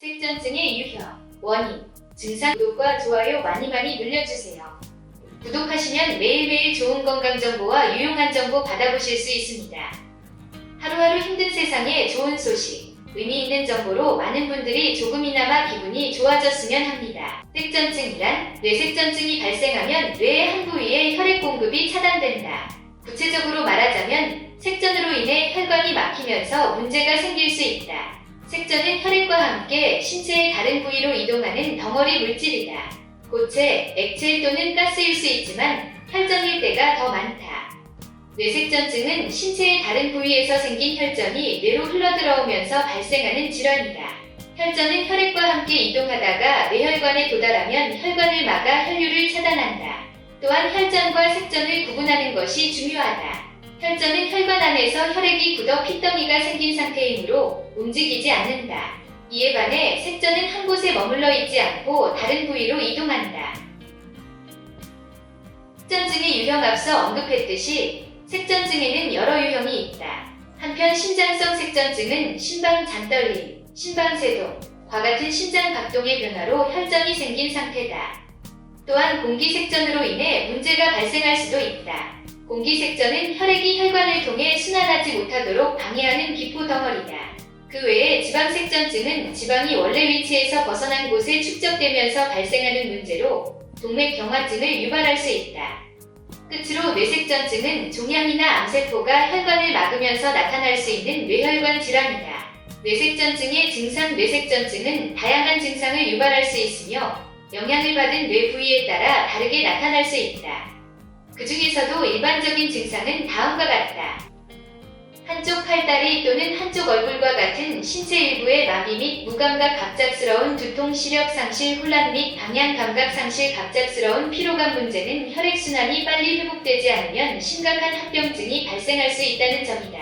색전증의 유형, 원인, 증상 구독과 좋아요 많이 많이 눌러주세요. 구독하시면 매일매일 좋은 건강 정보와 유용한 정보 받아보실 수 있습니다. 하루하루 힘든 세상에 좋은 소식, 의미 있는 정보로 많은 분들이 조금이나마 기분이 좋아졌으면 합니다. 색전증이란 뇌색전증이 발생하면 뇌의 한 부위에 혈액 공급이 차단된다. 구체적으로 말하자면 색전으로 인해 혈관이 막히면서 문제가 생길 수 있다. 색전은 혈액과 함께 신체의 다른 부위로 이동하는 덩어리 물질이다. 고체, 액체 또는 가스일 수 있지만 혈전일 때가 더 많다. 뇌색전증은 신체의 다른 부위에서 생긴 혈전이 뇌로 흘러들어오면서 발생하는 질환이다. 혈전은 혈액과 함께 이동하다가 뇌혈관에 도달하면 혈관을 막아 혈류를 차단한다. 또한 혈전과 색전을 구분하는 것이 중요하다. 혈전은 혈관 안에서 혈액이 굳어 핏덩이가 생긴 상태이므로 움직이지 않는다. 이에 반해 색전은 한 곳에 머물러 있지 않고 다른 부위로 이동한다. 색전증의 유형 앞서 언급했듯이 색전증에는 여러 유형이 있다. 한편 신장성 색전증은 심방 잔떨림, 심방세동, 과 같은 심장 각동의 변화로 혈전이 생긴 상태다. 또한 공기 색전으로 인해 문제가 발생할 수도 있다. 공기색전은 혈액이 혈관을 통해 순환하지 못하도록 방해하는 기포 덩어리다. 그 외에 지방색전증은 지방이 원래 위치에서 벗어난 곳에 축적되면서 발생하는 문제로 동맥경화증을 유발할 수 있다. 끝으로 뇌색전증은 종양이나 암세포가 혈관을 막으면서 나타날 수 있는 뇌혈관 질환이다. 뇌색전증의 증상 뇌색전증은 다양한 증상을 유발할 수 있으며 영향을 받은 뇌 부위에 따라 다르게 나타날 수 있다. 그 중에서도 일반적인 증상은 다음과 같다. 한쪽 팔다리 또는 한쪽 얼굴과 같은 신체 일부의 마비 및 무감각 갑작스러운 두통, 시력 상실, 혼란 및 방향 감각 상실, 갑작스러운 피로감 문제는 혈액순환이 빨리 회복되지 않으면 심각한 합병증이 발생할 수 있다는 점이다.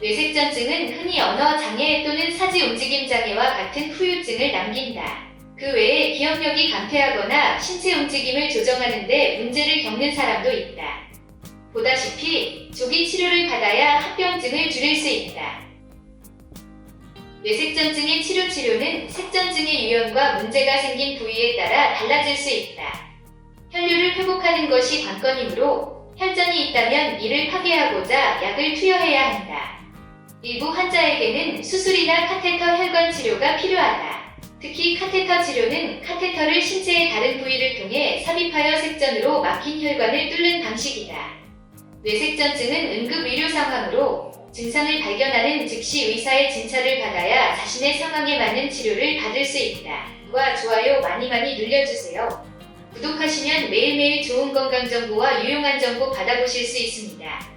뇌색전증은 흔히 언어 장애 또는 사지 움직임 장애와 같은 후유증을 남긴다. 그 외에 기억력이 감퇴하거나 신체 움직임을 조정하는데 문제를 겪는 사람도 있다. 보다시피 조기 치료를 받아야 합병증을 줄일 수 있다. 뇌색전증의 치료 치료는 색전증의 유형과 문제가 생긴 부위에 따라 달라질 수 있다. 혈류를 회복하는 것이 관건이므로 혈전이 있다면 이를 파괴하고자 약을 투여해야 한다. 일부 환자에게는 수술이나 카테터 혈관 치료가 필요하다. 특히 카테터 치료는 카테터를 신체의 다른 부위를 통해 삽입하여 색전으로 막힌 혈관을 뚫는 방식이다. 뇌색전증은 응급 의료 상황으로 증상을 발견하는 즉시 의사의 진찰을 받아야 자신의 상황에 맞는 치료를 받을 수 있다. 구독과 좋아요 많이 많이 눌러주세요. 구독하시면 매일매일 좋은 건강 정보와 유용한 정보 받아보실 수 있습니다.